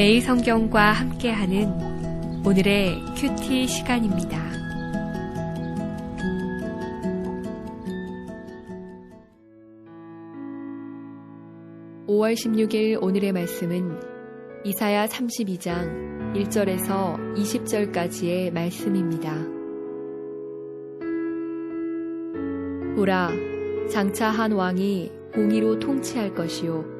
매일 성경과 함께하는 오늘의 큐티 시간입니다. (5월 16일) 오늘의 말씀은 이사야 (32장) (1절에서) (20절까지의) 말씀입니다. 보라 장차 한 왕이 공의로 통치할 것이요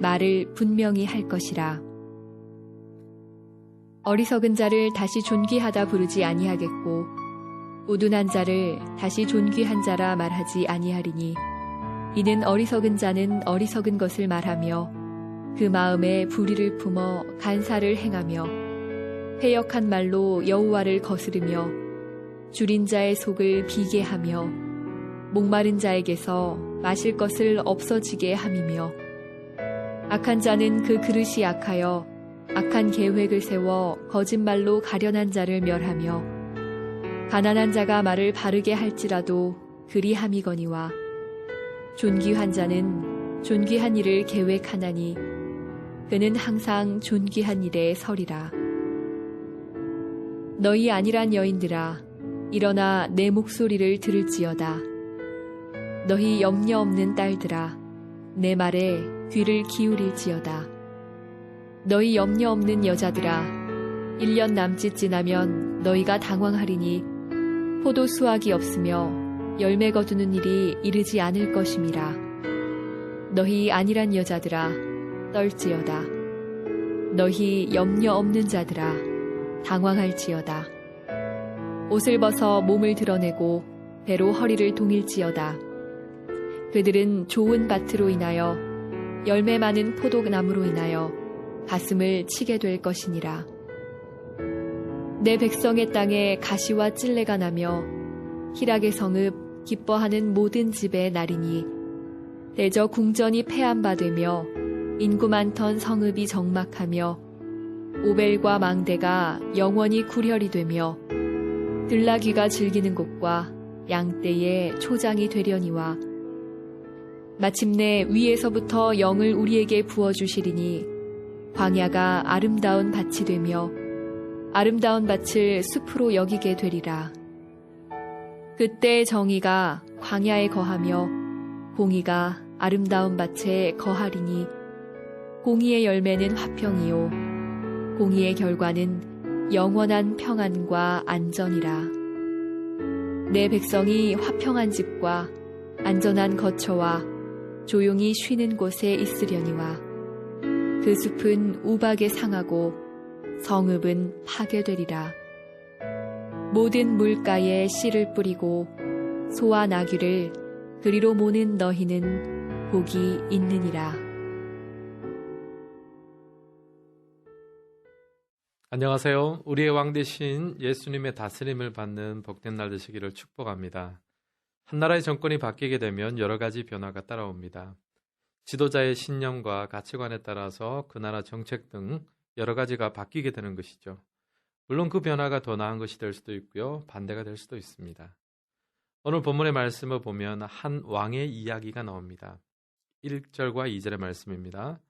말을 분명히 할 것이라. 어리석은 자를 다시 존귀하다 부르지 아니하겠고 우둔한 자를 다시 존귀한 자라 말하지 아니하리니 이는 어리석은 자는 어리석은 것을 말하며 그 마음에 불의를 품어 간사를 행하며 회역한 말로 여호와를 거스르며 줄인 자의 속을 비게 하며 목마른 자에게서 마실 것을 없어지게 함이며 악한 자는 그 그릇이 악하여 악한 계획을 세워 거짓말로 가련한 자를 멸하며 가난한 자가 말을 바르게 할지라도 그리 함이거니와 존귀한 자는 존귀한 일을 계획하나니 그는 항상 존귀한 일에 서리라. 너희 아니란 여인들아 일어나 내 목소리를 들을지어다. 너희 염려 없는 딸들아 내 말에 귀를 기울일지어다. 너희 염려 없는 여자들아 1년 남짓 지나면 너희가 당황하리니 포도 수확이 없으며 열매 거두는 일이 이르지 않을 것임이라. 너희 아니란 여자들아 떨지어다. 너희 염려 없는 자들아 당황할지어다. 옷을 벗어 몸을 드러내고 배로 허리를 동일지어다. 그들은 좋은 밭으로 인하여 열매 많은 포도나무로 인하여 가슴을 치게 될 것이니라. 내 백성의 땅에 가시와 찔레가 나며 희락의 성읍 기뻐하는 모든 집의 날이니 대저 궁전이 폐함바되며 인구 많던 성읍이 적막하며 오벨과 망대가 영원히 구렬이 되며 들나귀가 즐기는 곳과 양떼의 초장이 되려니와 마침내 위에서부터 영을 우리에게 부어주시리니 광야가 아름다운 밭이 되며 아름다운 밭을 숲으로 여기게 되리라. 그때 정의가 광야에 거하며 공의가 아름다운 밭에 거하리니 공의의 열매는 화평이요 공의의 결과는 영원한 평안과 안전이라. 내 백성이 화평한 집과 안전한 거처와 조용히 쉬는 곳에 있으려니와 그 숲은 우박에 상하고 성읍은 파괴되리라. 모든 물가에 씨를 뿌리고 소와 나귀를 그리로 모는 너희는 복이 있느니라. 안녕하세요. 우리의 왕 대신 예수님의 다스림을 받는 복된 날 되시기를 축복합니다. 한 나라의 정권이 바뀌게 되면 여러 가지 변화가 따라옵니다. 지도자의 신념과 가치관에 따라서 그 나라 정책 등 여러 가지가 바뀌게 되는 것이죠. 물론 그 변화가 더 나은 것이 될 수도 있고요. 반대가 될 수도 있습니다. 오늘 본문의 말씀을 보면 한 왕의 이야기가 나옵니다. 1절과 2절의 말씀입니다.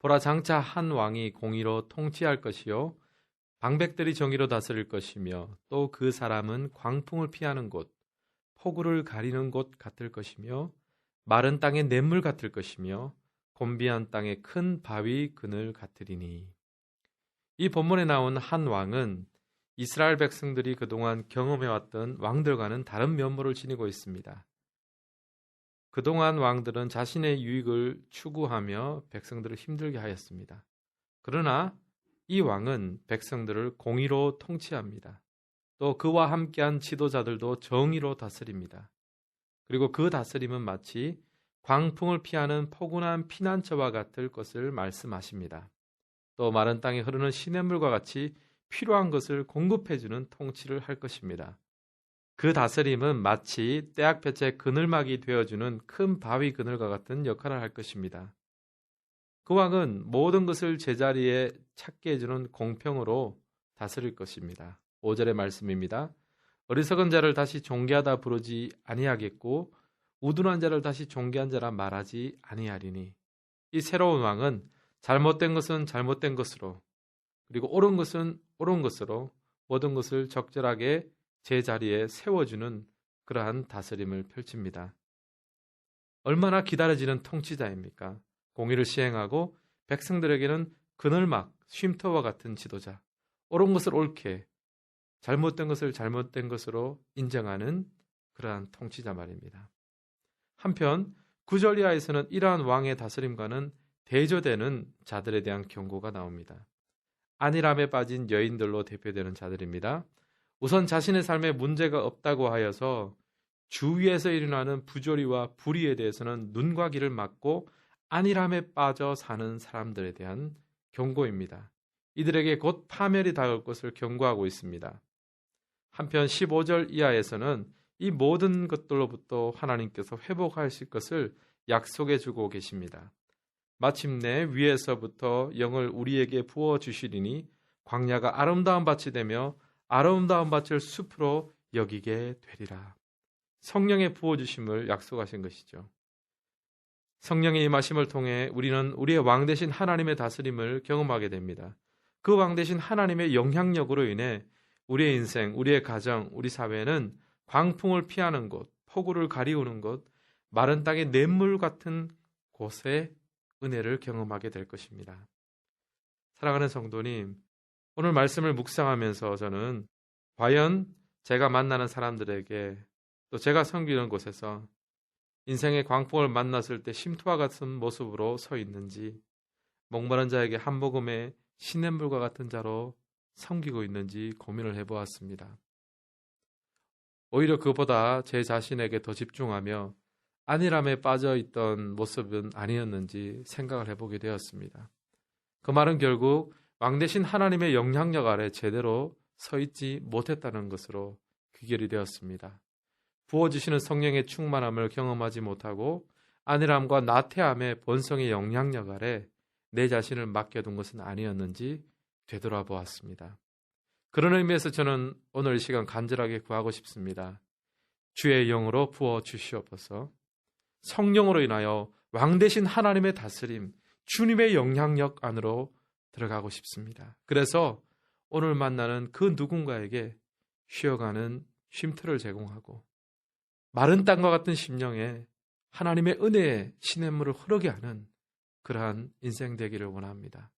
보라 장차 한 왕이 공의로 통치할 것이요 방백들이 정의로 다스릴 것이며 또 그 사람은 광풍을 피하는 곳 폭우를 가리는 곳 같을 것이며 마른 땅의 냇물 같을 것이며 곤비한 땅의 큰 바위 그늘 같으리니 이 본문에 나온 한 왕은 이스라엘 백성들이 그동안 경험해왔던 왕들과는 다른 면모를 지니고 있습니다. 그동안 왕들은 자신의 유익을 추구하며 백성들을 힘들게 하였습니다. 그러나 이 왕은 백성들을 공의로 통치합니다. 또 그와 함께한 지도자들도 정의로 다스립니다. 그리고 그 다스림은 마치 광풍을 피하는 포근한 피난처와 같을 것을 말씀하십니다. 또 마른 땅에 흐르는 시냇물과 같이 필요한 것을 공급해주는 통치를 할 것입니다. 그 다스림은 마치 떼약볕의 그늘막이 되어주는 큰 바위 그늘과 같은 역할을 할 것입니다. 그 왕은 모든 것을 제자리에 찾게 해주는 공평으로 다스릴 것입니다. 5절의 말씀입니다. 어리석은 자를 다시 존귀하다 부르지 아니하겠고 우둔한 자를 다시 존귀한 자라 말하지 아니하리니 이 새로운 왕은 잘못된 것은 잘못된 것으로 그리고 옳은 것은 옳은 것으로 모든 것을 적절하게 제자리에 세워주는 그러한 다스림을 펼칩니다. 얼마나 기다려지는 통치자입니까? 공의를 시행하고 백성들에게는 그늘막, 쉼터와 같은 지도자, 옳은 것을 옳게, 잘못된 것을 잘못된 것으로 인정하는 그러한 통치자 말입니다. 한편 구절 이하에서는 이러한 왕의 다스림과는 대조되는 자들에 대한 경고가 나옵니다. 안일함에 빠진 여인들로 대표되는 자들입니다. 우선 자신의 삶에 문제가 없다고 하여서 주위에서 일어나는 부조리와 불의에 대해서는 눈과 귀를 막고 안일함에 빠져 사는 사람들에 대한 경고입니다. 이들에게 곧 파멸이 닿을 것을 경고하고 있습니다. 한편 15절 이하에서는 이 모든 것들로부터 하나님께서 회복하실 것을 약속해 주고 계십니다. 마침내 위에서부터 영을 우리에게 부어 주시리니 광야가 아름다운 밭이 되며 아름다운 밭을 숲으로 여기게 되리라. 성령의 부어 주심을 약속하신 것이죠. 성령의 임하심을 통해 우리는 우리의 왕 대신 하나님의 다스림을 경험하게 됩니다. 그 왕 대신 하나님의 영향력으로 인해 우리의 인생, 우리의 가정, 우리 사회는 광풍을 피하는 곳, 폭우를 가리우는 곳, 마른 땅의 냇물 같은 곳에 은혜를 경험하게 될 것입니다. 사랑하는 성도님, 오늘 말씀을 묵상하면서 저는 과연 제가 만나는 사람들에게 또 제가 섬기는 곳에서 인생의 광풍을 만났을 때 쉼터와 같은 모습으로 서 있는지 목마른 자에게 한 모금의 시냇물과 같은 자로 섬기고 있는지 고민을 해보았습니다. 오히려 그보다 제 자신에게 더 집중하며 안일함에 빠져 있던 모습은 아니었는지 생각을 해보게 되었습니다. 그 말은 결국 왕 대신 하나님의 영향력 아래 제대로 서 있지 못했다는 것으로 귀결이 되었습니다. 부어주시는 성령의 충만함을 경험하지 못하고 안일함과 나태함의 본성의 영향력 아래 내 자신을 맡겨둔 것은 아니었는지 되돌아보았습니다. 그런 의미에서 저는 오늘 이 시간 간절하게 구하고 싶습니다. 주의 영으로 부어 주시옵소서. 성령으로 인하여 왕 대신 하나님의 다스림, 주님의 영향력 안으로 들어가고 싶습니다. 그래서 오늘 만나는 그 누군가에게 쉬어가는 쉼터를 제공하고 마른 땅과 같은 심령에 하나님의 은혜의 시냇물을 흐르게 하는 그러한 인생 되기를 원합니다.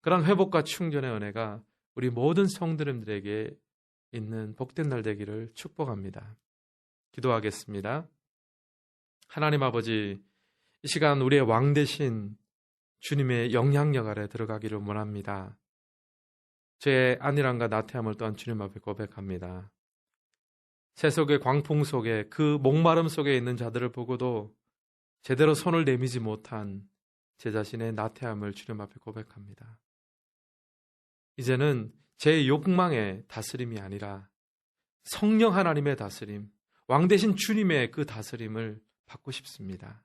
그러한 회복과 충전의 은혜가 우리 모든 성도님들에게 있는 복된 날 되기를 축복합니다. 기도하겠습니다. 하나님 아버지, 이 시간 우리의 왕 대신 주님의 영향력 아래 들어가기를 원합니다. 제 안일함과 나태함을 또한 주님 앞에 고백합니다. 세속의 광풍 속에 그 목마름 속에 있는 자들을 보고도 제대로 손을 내미지 못한 제 자신의 나태함을 주님 앞에 고백합니다. 이제는 제 욕망의 다스림이 아니라 성령 하나님의 다스림, 왕 대신 주님의 그 다스림을 받고 싶습니다.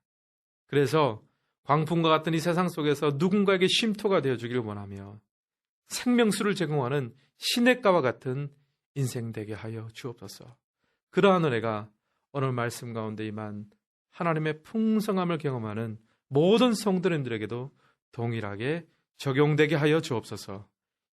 그래서 광풍과 같은 이 세상 속에서 누군가에게 쉼터가 되어 주기를 원하며 생명수를 제공하는 시냇가와 같은 인생 되게 하여 주옵소서. 그러한 은혜가 오늘 말씀 가운데 임한 하나님의 풍성함을 경험하는 모든 성도님들에게도 동일하게 적용되게 하여 주옵소서.